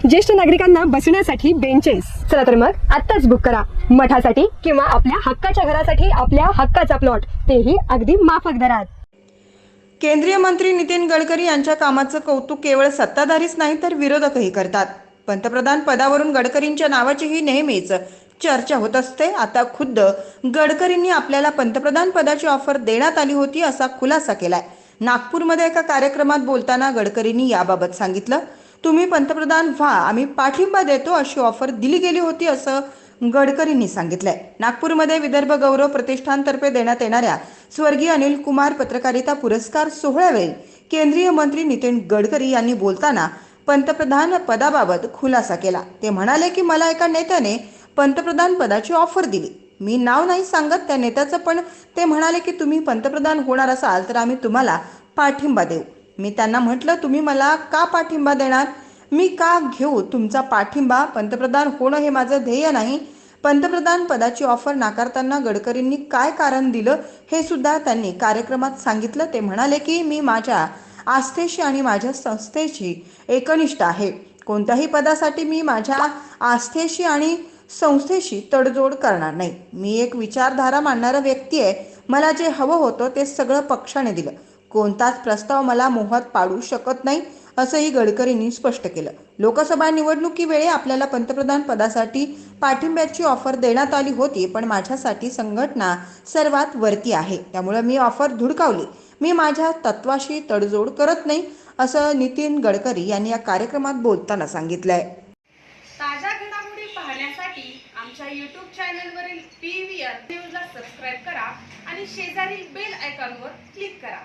ज्येष्ठ नागरिकांना बसण्यासाठी बेंचेस चला तर मग आत्ताच बुक करा. मठासाठी किंवा आपल्या हक्काच्या घरासाठी आपल्या हक्काचा प्लॉट तेही अगदी माफक दरात. केंद्रीय मंत्री नितीन गडकरी यांच्या कामाचं कौतुक केवळ सत्ताधारीच नाही तर विरोधकही करतात. पंतप्रधान पदावरून गडकरींच्या नावाचीही नेहमीच चर्चा होत असते. आता खुद्द गडकरींनी आपल्याला पंतप्रधान पदाची ऑफर देण्यात आली होती असा खुलासा केलाय. नागपूरमध्ये एका कार्यक्रमात बोलताना गडकरींनी याबाबत सांगितलं. तुम्ही पंतप्रधान व्हा आम्ही पाठिंबा देतो अशी ऑफर दिली गेली होती असं गडकरींनी सांगितलंय. नागपूरमध्ये विदर्भ गौरव प्रतिष्ठानतर्फे देण्यात येणाऱ्या स्वर्गीय अनिल कुमार पत्रकारिता पुरस्कार सोहळ्यावेळी केंद्रीय मंत्री नितीन गडकरी यांनी बोलताना पंतप्रधान पदाबाबत खुलासा केला. ते म्हणाले की मला एका नेत्याने पंतप्रधान पदाची ऑफर दिली. मी नाव नाही सांगत त्या नेत्याचं पण ते म्हणाले की तुम्ही पंतप्रधान होणार असाल तर आम्ही तुम्हाला पाठिंबा देऊ. मी त्यांना म्हटलं तुम्ही मला का पाठिंबा देणार? मी का घेऊ तुमचा पाठिंबा? पंतप्रधान होणं हे माझं ध्येय नाही. पंतप्रधान पदाची ऑफर नाकारताना गडकरींनी काय कारण दिलं हे सुद्धा त्यांनी कार्यक्रमात सांगितलं. ते म्हणाले की मी माझ्या आस्थेशी आणि माझ्या संस्थेची एकनिष्ठ आहे. कोणत्याही पदासाठी मी माझ्या आस्थेशी आणि संस्थेशी तडजोड करणार नाही. मी एक विचारधारा मांडणारा व्यक्ती आहे. मला जे हवं होतं ते सगळं पक्षाने दिलं. कोणताच प्रस्ताव मला मोहात पाडू शकत नाही असंही गडकरींनी स्पष्ट केलं. लोकसभा निवडणुकीवेळी आपल्याला पंतप्रधान पदासाठी पाठिंब्याची ऑफर देण्यात आली होती पण माझ्यासाठी संघटना सर्वात वरती आहे. त्यामुळे मी ऑफर धुडकावली. मी माझ्या तत्वाशी तडजोड करत नाही असं नितीन गडकरी यांनी या कार्यक्रमात बोलताना सांगितलंय. ताज्या घडामोडी पाहण्यासाठी आमच्या यूट्यूब चॅनलवरील पी व्ही न्यूजला सबस्क्राईब करा आणि शेजारील बेल आयकॉनवर क्लिक करा.